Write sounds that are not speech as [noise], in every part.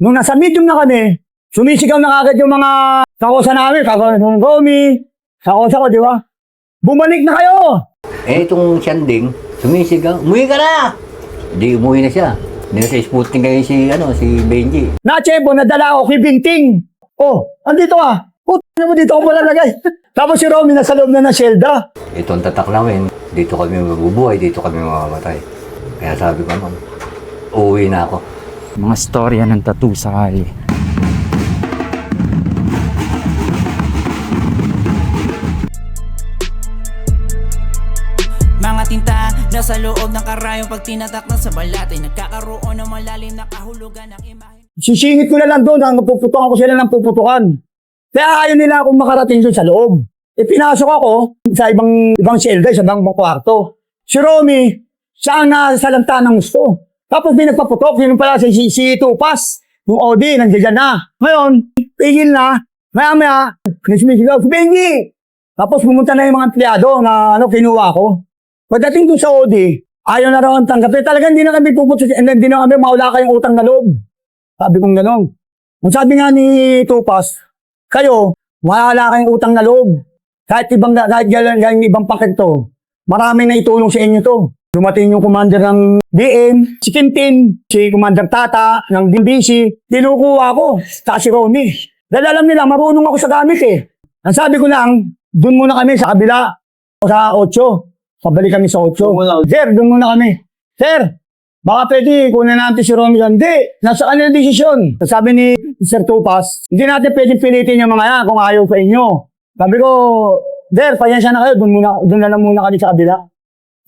Nung nasa medium na kami, sumisigaw na agad yung mga kakosa namin, kakosa ng Romy, kakosa ko, di ba? Bumalik na kayo! Eh, itong siyanding, sumisigaw, umuwi ka na! Hindi, umuwi na siya. Hindi na sa Sputnik ngayon si, ano, si Benji. Nachebo, nadala ako kay Binting. Oh, andito ah. Puto mo dito ako pala lagay. [laughs] Tapos si Romy nasa loob na ng Shelda. Ito ang tatak namin. Dito kami mabubuhay, dito kami mamamatay. Kaya sabi ko naman, uuwi na ako. Mga storya ng tattoo sa kali. Mga tinta nasa loob ng karayong pag tinatak na sa balat ay nagkakaroon ng malalim na kahulugan ng imahe. Sisingit ko na lang doon, hanggang puputukan ko sila ng puputukan. Kaya ayaw nila akong makarating doon sa loob. E pinasok ako sa ibang ibang Shelda, sa ibang kwarto. Si Romy, siya ang nasalanta ng gusto. Tapos may nagpaputok, yun pala si, si, si Tupas. Yung Odi, nandiyan na. Ngayon, pigil na. Maya maya, nagsumisigaw, si Benji! Tapos pumunta na yung mga empleyado na ano, kinuha ko. Pagdating doon sa Odi, ayaw na raw ang tanggapin. Talagang hindi na kami pupunta, hindi na kami maula kayong utang na loob. Sabi kong gano'n. Ang sabi nga ni Tupas, kayo, wala kayong utang na loob. Kahit ibang, kahit galang, galang ibang pakento, marami na itulong sa inyo to. Dumating yung commander ng DM, si Tintin, si Commander Tata, ng DBC, tinukuha ko, saka si Romy. Dahil alam nila, marunong ako sa gamit eh. Ang sabi ko lang, dun muna kami sa kabila, o sa 8. Pabalik kami sa 8. Sir, dun muna kami. Sir, baka pwede kunin natin si Romy. Hindi, nasa kanila desisyon. Sabi ni Sir Tupas, hindi natin pwede pilitin yung mga yan kung ayaw sa inyo. Sabi ko, Sir, pasensya na kayo, dun, muna, dun na lang muna kami sa kabila.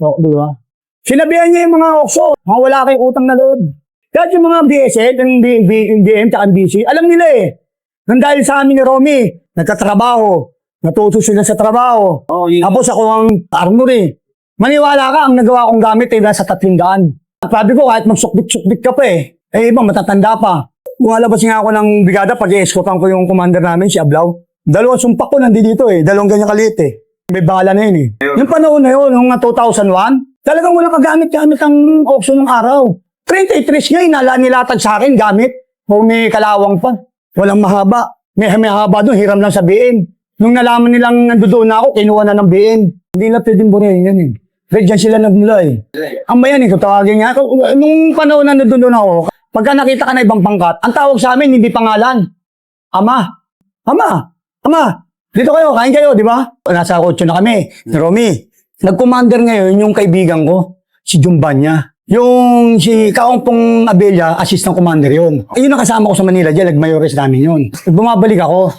So, di ba? Sinabihan niya yung mga okso, mga wala kayong utang na loob. Kahit yung mga BSL, yung B- B- yung DM, tsaka BC, alam nila eh. Nang dahil sa amin ni Romy, nagkatrabaho, natuto sila sa trabaho. Tapos ako ang armory. Maniwala ka, ang nagawa kong gamit ay nasa tatlong daan. Sabi ko, kahit magsukbit-sukbit ka pa eh. Eh, iba, matatanda pa. Lumalabas nga ako ng brigada pag i-escortan ko yung commander namin, si Ablaw. Dalawang sumpak ko nandito eh. Dalawang ganyan kaliit eh. May bala na yun eh. Yung panahon na yun, nung 2001, talagang walang kagamit-gamit ang auction ng araw. 33 nga, inala nilatag sa akin gamit. Kung may kalawang pa. Walang mahaba. May, may haba doon, hiram lang sa BN. Nung nalaman nilang nandoon na ako, kinuha na ng BN. Hindi na pwedeng burehin yan eh. Red dyan sila nagmula eh. Ang bayan eh, tawagin nga. Nung panahon na nandoon ako, pagka nakita ka na ibang pangkat, ang tawag sa amin, hindi pangalan. Ama. Ama. Ama. Dito kayo, kain kayo, di ba? Nasa kotse na kami. Ni Romy. Nag-commander ngayon yung kaibigan ko, si Jumbanya. Yung si Kaongpong Abella, assistant commander yun. Ayun ang kasama ko sa Manila dyan, nag-mayores namin yun. Bumabalik ako.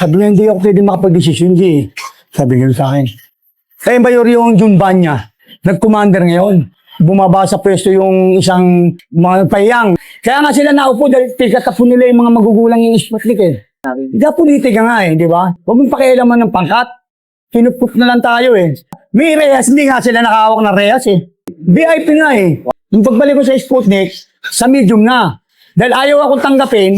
Sabi niya, hindi ako pwede makapag-desisyon, G. Sabi niya sa akin. Kaya mayor yung Jumbanya, nag-commander ngayon. Bumaba sa pwesto yung isang mga payang. Kaya nga sila naupo dahil tigatapon nila yung mga magugulang yung Sputnik eh. Hindi politika nga eh, di ba? Huwag mong pakialaman ng pangkat. Pinuput na lang tayo eh. May rehas, hindi nga sila nakahawak ng rehas eh. VIP nga eh. Nung pagbalik ko sa Sputnik, sa medium na. Dahil ayaw akong tanggapin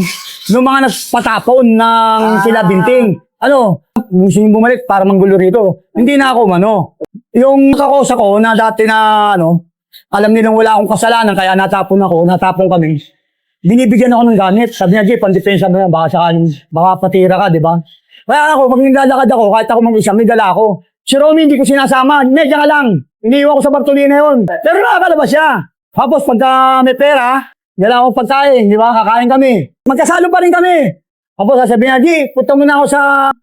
ng mga nagpatapon ng sila binting. Ano, gusto nyo bumalik para manggulo rito. Hindi na ako mano. Yung kakosa ko na dati na ano, alam nilang wala akong kasalanan kaya natapon ako, natapon kami. Binibigyan ako ng gamit. Sabi niya, Jay, pandepensa mo yan. Baka sakaling, baka patira ka, di ba? Kaya ako, pag naglalakad ako, kahit ako mag-isa, may dala ako. Si Romy, hindi ko sinasama. Medya ka lang. Iniiwan ko sa Bartolina yun. Pero nakakalabas siya. Tapos pagka may pera, dala akong pagkain, di ba? Kakain kami. Magkasalo pa rin kami. Tapos sasabihin niya, Jay, punta mo na ako sa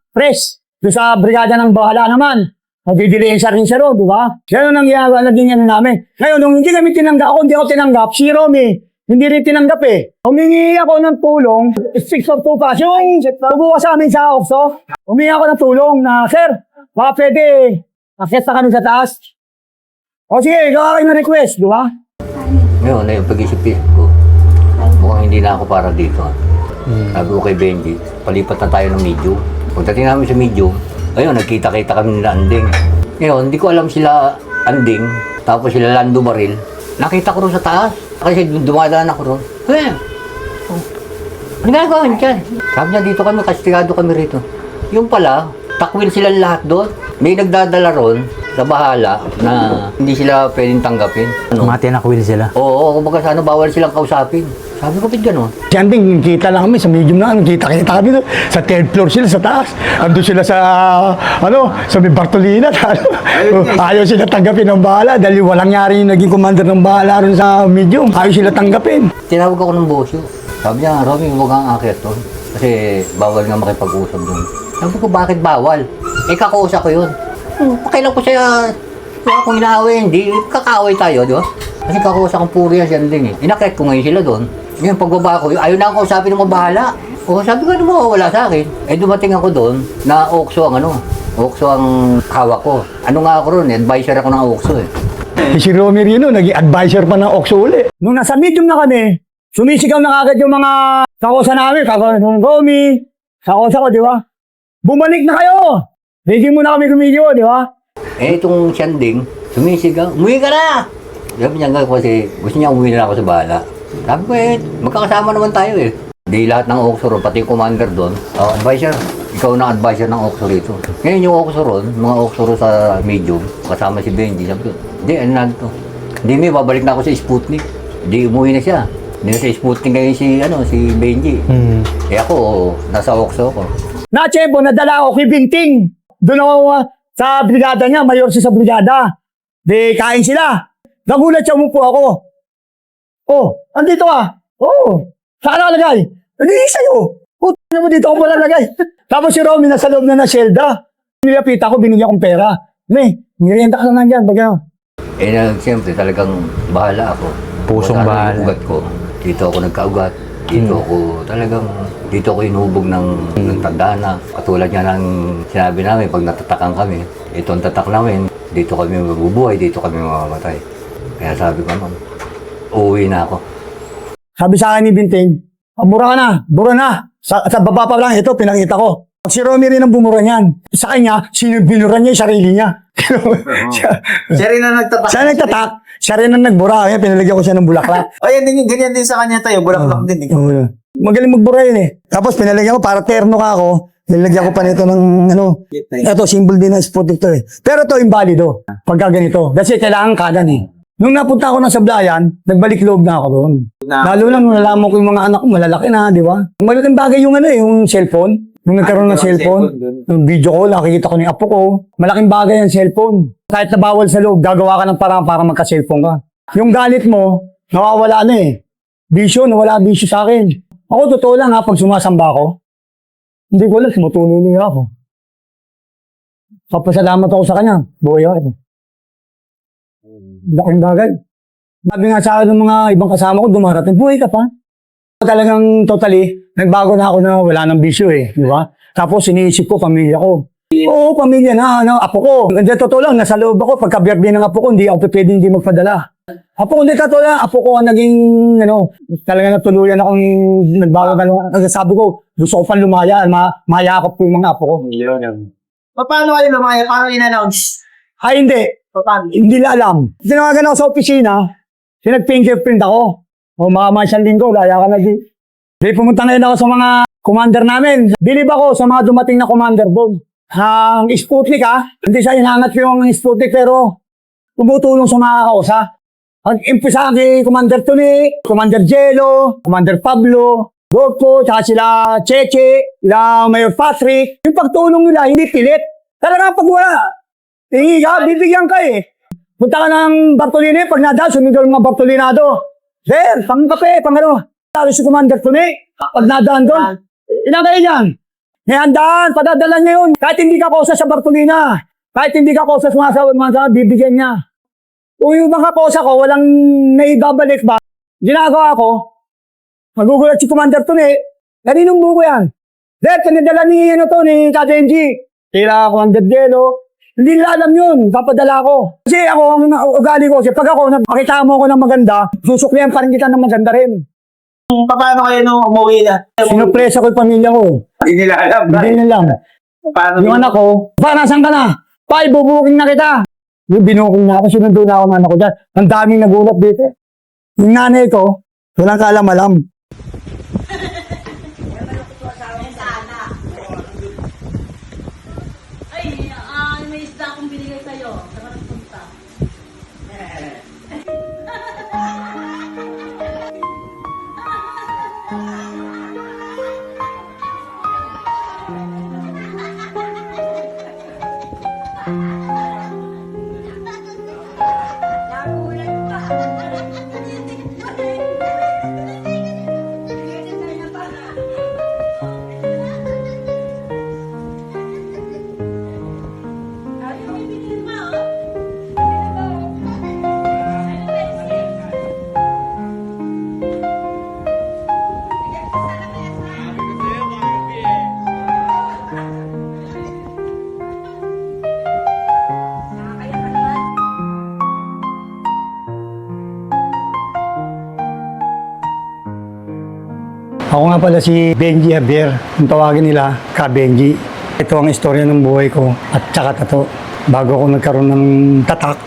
press. Doon sa brigada ng bahala naman. Nagdidiliin siya rin siya ron, di ba? Kaya nung nangyari, naging ano namin. Ngayon, nung hindi kami tinanggap, ako hindi ako tinanggap, si Romy, hindi rin tinanggap eh. Humingi ako ng tulong, six of two pass. Yung tubo sa amin sa OXO, humingi ako ng tulong na, Sir, baka pwede, akit na kami sa taas. O sige, gawa kayo ng request, di ba? Ngayon, na yung pag-isip-isip ko, mukhang hindi na ako para dito. Sabi ko kay Benji, palipat na tayo ng medium. Pagdating namin sa medium, ayun, nagkita-kita kami nila Anding. Ngayon, hindi ko alam sila Anding, tapos sila Lando Baril. Nakita ko rin sa taas, kasi dumadaan ako ron. Eh, oh, ano ginagawa niyo dyan? Sabi niya, dito kami, kastigado kami rito. Yung pala, takwil sila lahat doon. May nagdadala ron sa bahala na hindi sila pwedeng tanggapin. Ano? Mga tinakwil sila. Oo, kumbaga sa ano, bawal silang kausapin. Sabi ko, ba't gano'n? Si Anding, kita lang kami sa medium na, ano, kita kita kami doon. Sa third floor sila, sa taas. Ando sila sa, ano, sa may Bartolina. [laughs] Ano, ayaw sila tanggapin ng bahala dahil walang yari yung naging commander ng bahala ron sa medium. Ayaw sila tanggapin. Tinawag ako ng boss yun. Sabi niya, Romy, huwag kang akit doon. Kasi bawal nga makipag-usap doon. Sabi ko, bakit bawal? Eh, kakausap ko yun. Hmm, pakailan ko siya, wala akong inaaway, hindi, kakaaway tayo, di ba? Kasi kakausap kong puri yan siya din eh. Inakit ko ngayon sila doon. Ngayon, pagbaba ko, ayaw na akong kausapin ng mga bahala. O sabi ko, ano mo, wala sa akin. Eh, dumating ako doon, na okso ang ano, okso ang hawak ko. Ano nga ako ron, advisor ako ng okso eh. Si Romy Rino, naging advisor pa ng Oxo uli. Nung nasa medium na kami, sumisigaw na kagad yung mga kakosa namin, kakosa ng Romy, kakosa ko, di ba? Bumalik na kayo! Hindi mo na kami kumigyo, di ba? Eh, itong siyanding, sumisigaw, umuwi ka na! Sabi niya nga kasi, gusto niya umuwi na ako sa bahala. Sabi ko eh, magkakasama naman tayo eh. Di lahat ng Oxo ron, pati yung commander doon. Oh, advisor, ikaw na advisor ng Oxo rito. Ngayon yung Oxo ron, mga Oxo ron sa medium, kasama si Benji. Sabi ko, hindi, ano na to? Hindi, may babalik na ako sa Sputnik. Hindi, umuwi na siya. Hindi na sa Sputnik ngayon si, ano, si Benji. Eh ako, nasa Oxo ako. Na, Chebo, nadala ako kay Binting. Doon ako uh, sa brigada niya, mayor siya sa brigada. Di, kain sila. Nagulat siya, umupo ako. Oh, andito ah. Oh, saan nakalagay? Hindi sa'yo. Puto mo dito ako malalagay. [laughs] Tapos si Romy nasa loob na na Shelda. Nilapit ako, binigyan kong pera. Ne, nirenta ka na nandyan. Baga, Eh, na, siyempre, talagang bahala ako. Pusong Kung bahala. ugat ko. Dito ako nagkaugat. Dito ako talagang, dito ako inuhubog ng, ng tandana. Katulad nga ng sinabi namin, pag natatakan kami, ito ang tatak namin, dito kami mabubuhay, dito kami mamamatay. Kaya sabi ko naman, uuwi na ako. Sabi sa akin ni Binting, "Ah, mura ka na, mura na. Sa, sa baba pa lang, ito, pinakita ko. Si Romy rin ang bumura niyan. Sa kanya, sino binura niya yung sarili niya. [laughs] siya, Siya rin ang nagtatak. siya nagtatak, siya rin ang nagbura. Kaya pinalagyan ko siya ng bulaklak. O yan din, ganyan din sa kanya tayo. Bulaklak din. Eh. Oo. Magaling magbura yun eh. Tapos pinalagyan ko, para terno ka ako, nilagyan ko pa nito ng ano, ito, symbol din ng Sputnik to eh. Pero to invalido, pagka ganito. Kasi kailangan kanan eh. Nung napunta ako na sa Blayan, nagbalik loob na ako doon. Na- Lalo na nung nalaman ko yung mga anak ko, malalaki na, di ba? Malaking bagay yung ano eh, yung cellphone. Nung nagkaroon ng Ah, cellphone, yung video call, nakikita ko ng apo ko. Malaking bagay ang cellphone. Kahit na bawal sa loob, gagawa ka ng parang para magka-cellphone ka. Yung galit mo, nawawala na eh. Bisyo, nawala bisyo sa akin. Ako, totoo lang ha, pag sumasamba ako, hindi ko alam, sumutuloy niya ako. Papasalamat ako sa kanya. Buhay ako. Laking bagay. Sabi nga sa akin ng mga ibang kasama ko, dumarating, buhay ka pa. Talagang totally, nagbago na ako na wala nang bisyo eh, di ba? Tapos iniisip ko, pamilya ko. Oo, pamilya na, ano, apo ko. Hindi, totoo lang, nasa loob ako, pagka birthday ng apo ko, hindi ako pwede hindi magpadala. Apo ko, hindi totoo lang, apo ko ang naging, ano, talaga natuluyan akong nagbago na, ano, sabi ko, gusto ko pang lumaya, ma mayakap ko yung mga apo ko. Yun, yun. Pa- Paano kayo naman? Paano in-announce? Ay, hindi. Paano? Hindi nila alam. Tinawagan ako sa opisina, sinag-fingerprint ako. O mga masyang linggo, laya ka na di. Di pumunta ngayon ako sa mga commander namin. Bilib ako sa mga dumating na commander doon. Ang Sputnik ha, hindi siya inangat ko yung Sputnik pero tumutulong sa mga kausa. Ang impisa kay Commander Tony, Commander Jello, Commander Pablo, Gorko, tsaka sila Cheche, sila Mayor Patrick. Yung pagtulong nila, hindi pilit. Talaga pag wala, Tingi ka, bibigyan ka eh. Punta ka ng Bartolini, pag nada, sumunod ng mga Bartolinado. Sir, pang kape, pang ano. Sabi si Commander Tuni, pag nadaan doon, kayo yan? Ngayon daan, padadala niya yun. Kahit hindi ka kosa sa Bartolina, kahit hindi ka kosa sa mga bibigyan niya. Kung yung mga kosa ko, walang naibabalik ba, ginagawa ko, magugulat si Commander Tuni, kaninong buko yan? Sir, pinadala ni, ano to, ni Kadenji. Tira Commander Delo, hindi nila alam yun. Papadala ko. Kasi ako, ang ugali ko, kasi pag ako, nakita mo ako ng maganda, susuklihan pa rin kita ng maganda rin. Pa- Paano kayo nung umuwi na? Sinupresa ko yung pamilya ko. Hindi nila alam. Hindi na lang. Paano? Yung anak ko, pa, nasan ka na? Pa, ibubuking na kita. Yung binuking na ako, sinundo na ako ng anak ko dyan. Ang daming nagulat dito. Yung nanay ko, walang kaalam-alam. Pala si Benji Javier. Kung tawagin nila, Ka Benji. Ito ang istorya ng buhay ko at tsaka tato. Bago ako nagkaroon ng tatak.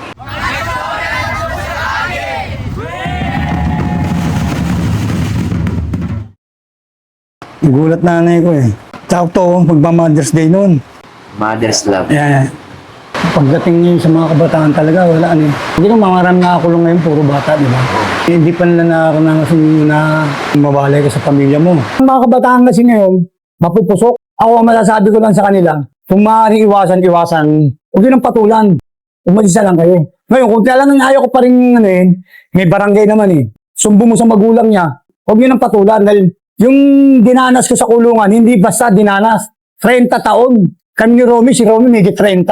Gulat nanay ko eh. Sakto, magma-Mother's Day noon. Mother's love. Ayan. Pagdating niyo sa mga kabataan talaga, wala ano. eh. Hindi ko mamarami lang ngayon, puro bata, di ba? Hindi pa nila nakakanasan na mabalay ka sa pamilya mo. Ang mga kabataan kasi ngayon, mapupusok. Ako ang masasabi ko lang sa kanila, kung maaaring iwasan, iwasan, huwag yun ang patulan. Umalis na lang kayo. Ngayon, kung talagang ayaw ko pa rin, ano yun, may barangay naman eh. Sumbo mo sa magulang niya, huwag yun ang patulan. Dahil yung dinanas ko sa kulungan, hindi basta dinanas. 30 taon. Kami ni Romy, si Romy may 30.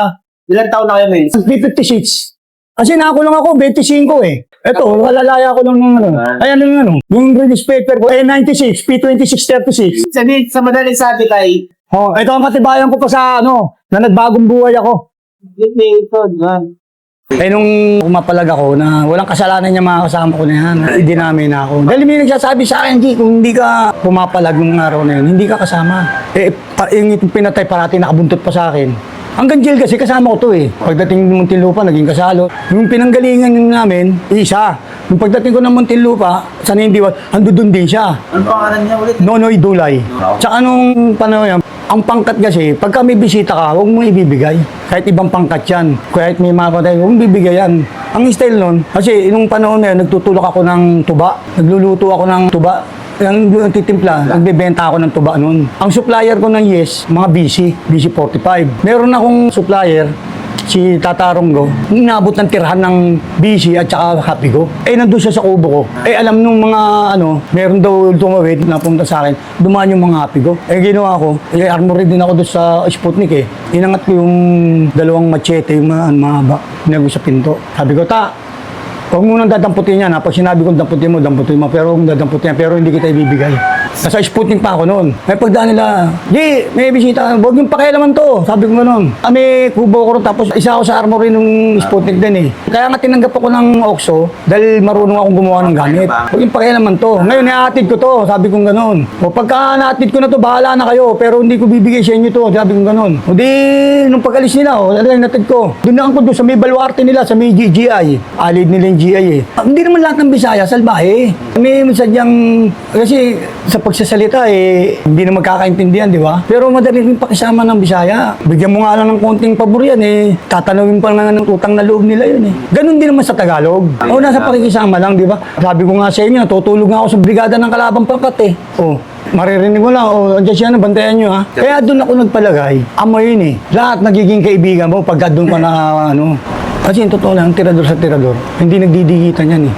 Ilan taon na kayo, Mils? 56. Kasi nakakulong ako, 25 eh. Ito, kalalaya ko lang ng ano. Ayan lang ano. Yung release paper ko, eh 96, P2636. Sabi, sa madaling sabi kay, Oh, ito ang katibayan ko pa sa ano, na nagbagong buhay ako. ito, yan. Eh nung pumapalag ako na walang kasalanan niya mga kasama ko na yan, idinamay na ako. Dahil may nagsasabi sa akin, G, kung hindi ka pumapalag nung araw na yun, hindi ka kasama. Eh, pa, yung pinatay parati nakabuntot pa sa akin. Hanggang jail kasi kasama ko to eh. Pagdating ng Muntinlupa, naging kasalo. Yung pinanggalingan namin, isa. Yung pagdating ko ng Muntinlupa, sa Nindiwat, ando doon din siya. Ano pangalan niya ulit? Nonoy Dulay. Tsaka nung panahon yan, ang pangkat kasi, pagka may bisita ka, huwag mo ibibigay. Kahit ibang pangkat yan. Kahit may mapatay, huwag mo bibigay yan. Ang style nun, kasi nung panahon na yun, nagtutulak ako ng tuba. Nagluluto ako ng tuba. Yung titimpla, nagbebenta ako ng tuba noon. Ang supplier ko ng Yes, mga BC, BC45. Meron akong supplier, si Tataronggo, inabot ng tirahan ng BC at saka Happy Go. Eh, nandun siya sa kubo ko. Eh, alam nung mga, ano, meron daw tumawid na punta sa akin, dumaan yung mga Happy Go. Eh, ginawa ko, eh, armory din ako doon sa Sputnik eh. Inangat ko yung dalawang machete, yung mga, ano, mahaba, pinago sa pinto. Sabi ko, ta, Huwag mo nang dadamputin yan. Ha? Pag sinabi kong damputin mo, damputin mo. Pero mong dadamputin yan. Pero hindi kita ibibigay. Nasa Sputnik pa ako noon. May pagdaan nila, di, may bisita. Huwag yung pakialaman to. Sabi ko gano'n. Ah, may kubo ko rin. Tapos isa ako sa armory nung Sputnik din eh. Kaya nga tinanggap ako ng OXO dahil marunong akong gumawa ng gamit. Huwag yung pakialaman to. Ngayon, naatid ko to. Sabi kong gano'n. O pagka naatid ko na to, bahala na kayo. Pero hindi ko bibigay sa inyo to. Sabi kong gano'n. O di, nung pag-alis nila, o, dahil natid ko. Doon na ako doon sa may baluarte nila, sa may GGI. Alid nila yung GI eh. Ah, hindi naman lahat ng Bisaya, salbahe. May sadyang, kasi sa pagsasalita eh, hindi na magkakaintindihan, di ba? Pero madali rin pakisama ng Bisaya. Bigyan mo nga lang ng konting pabor yan eh. Tatanawin pa nga ng utang na loob nila yun eh. Ganun din naman sa Tagalog. O nasa pakikisama lang, di ba? Sabi ko nga sa inyo, tutulog nga ako sa brigada ng kalabang pangkat eh. O, maririnig mo lang, o, andyan siya na, bantayan nyo ha. Kaya doon ako nagpalagay, amoy yun eh. Lahat nagiging kaibigan mo pagka doon ka na, [laughs] ano, kasi yung totoo lang, tirador sa tirador, hindi nagdidigitan yan eh.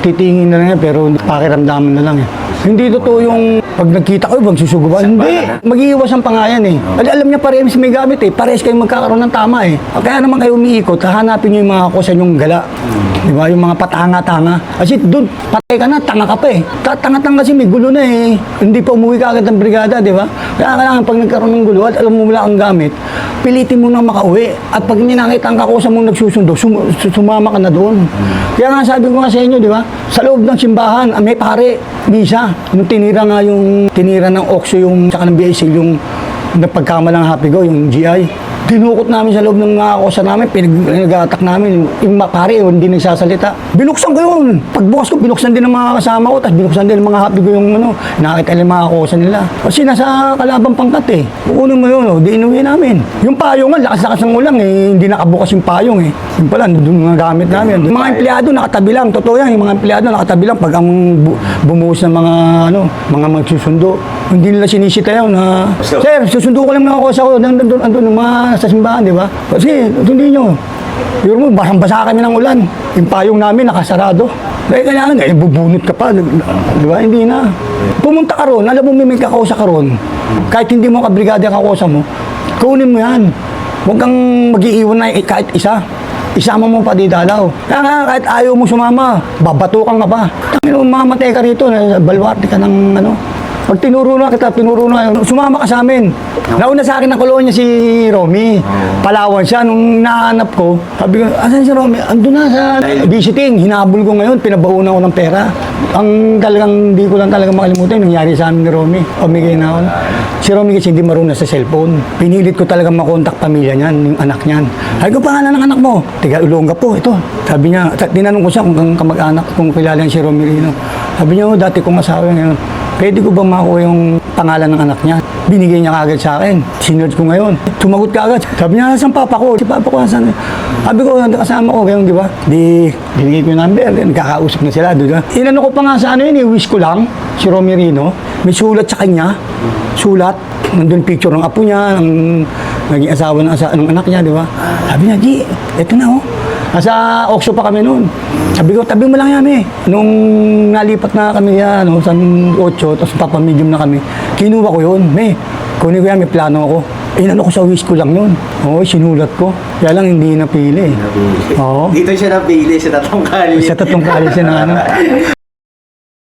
Titingin na lang yan, pero pakiramdaman na lang eh. Hindi totoo yung pag nagkita kayo, magsusuguban. Hindi, mag-iiwasan pa nga yan eh. Al- alam niya parehas may gamit eh. Parehas kayong magkakaroon ng tama eh. Kaya naman kayo umiikot, hahanapin niyo yung mga kusa yung gala. Di ba? Yung mga patanga-tanga. Kasi doon, patay ka na, tanga ka pa eh. Tanga-tanga kasi may gulo na eh. Hindi pa umuwi ka agad ng brigada, di ba? Kaya kailangan pag nagkaroon ng gulo at alam mo wala ang gamit, pilitin mo na makauwi. At pag may nakita ang kakusa mong nagsusundo, sum- su- sumama ka na doon. Kaya nga sabi ko nga sa inyo, di ba? Sa loob ng simbahan, ah, may pare, misa. Nung tinira nga yung, tinira ng Oxo yung, tsaka ng BIC, yung napagkamalang happy go, yung GI. Dinukot namin sa loob ng mga kosa namin, pinag, pinag-attack namin. Yung, pare, yung hindi nagsasalita. Binuksan ko yun. Pagbukas ko, binuksan din ng mga kasama ko, tapos binuksan din ng mga happy ko yung ano, nakita nila mga kosa nila. Kasi nasa kalabang pangkat eh. Kukunin mo yun, oh, inuwi namin. Yung payong nga, lakas-lakas ng ulang eh, hindi nakabukas yung payong eh. Yung pala, doon mga gamit namin. Yung mga empleyado nakatabi lang, totoo yan, yung mga empleyado nakatabi lang pag ang bu- bumuhos ng mga ano, mga magsusundo. Hindi nila sinisita yun na, Sir, susundo ko lang mga kosa ko, nandun, nandun, mga sa simbahan, di ba? Kasi, hindi nyo. Pero mo, basang-basa kami ng ulan. Yung payong namin nakasarado. Dahil kailangan, eh, bubunot ka pa. Di ba? Hindi na. Pumunta ka ron, alam mo may may kakausa ka ron. Kahit hindi mo kabrigada kakausa mo, kunin mo yan. Huwag kang mag-iiwan na eh, kahit isa. Isama mo pa di dalaw. Kaya nga, kahit ayaw mo sumama, babatukan ka pa. Tangin mo, mamatay ka rito, balwarte ka ng ano. Pag tinuro na kita, tinuro na sumama ka sa amin. Nauna sa akin ng kolonya si Romy. Palawan siya. Nung nahanap ko, sabi ko, asan si Romy? Ando na sa visiting. Hinabol ko ngayon, pinabaunan ko ng pera. Ang talagang, di ko lang talaga makalimutan, nangyari sa amin ni Romy. Pamigay na ako. Si Romy kasi hindi marunong sa cellphone. Pinilit ko talaga makontak pamilya niyan, yung anak niyan. Sabi ko, pangalan ng anak mo? Tiga Ulongga po, ito. Sabi niya, tinanong ko siya kung kung kamag-anak, kung kilala niya si Romy Rino. Sabi niya, oh, dati kong asawa ngayon. Pwede ko ba makuha yung pangalan ng anak niya? Binigay niya kagad sa akin. Sinerge ko ngayon. Sumagot ka agad. Sabi niya, saan papa ko? Si papa ko, saan? Sabi ko, "Nandun kasama ko. Ganyan, di ba? Di, binigay ko yung number. Nagkakausap na sila. Ba? Inano ko pa nga sa ano yun, eh, wish ko lang. Si Romy Rino. May sulat sa kanya. Sulat. Nandun picture ng apo niya, ng naging asawa ng, asa, ng anak niya, di ba? Sabi niya, di, eto na oh. Nasa Oxo pa kami noon. Sabi ko, tabi mo lang yan eh. Nung nalipat na kami yan, no, sa 8, tapos papamedium na kami, kinuha ko yun. May, kunin ko yan, may plano ako. Inano ko sa wish ko lang yun. Oo, sinulat ko. Kaya lang hindi napili. Oo. Dito siya napili sa tatlong kali. Sa tatlong kalis na ano. [laughs]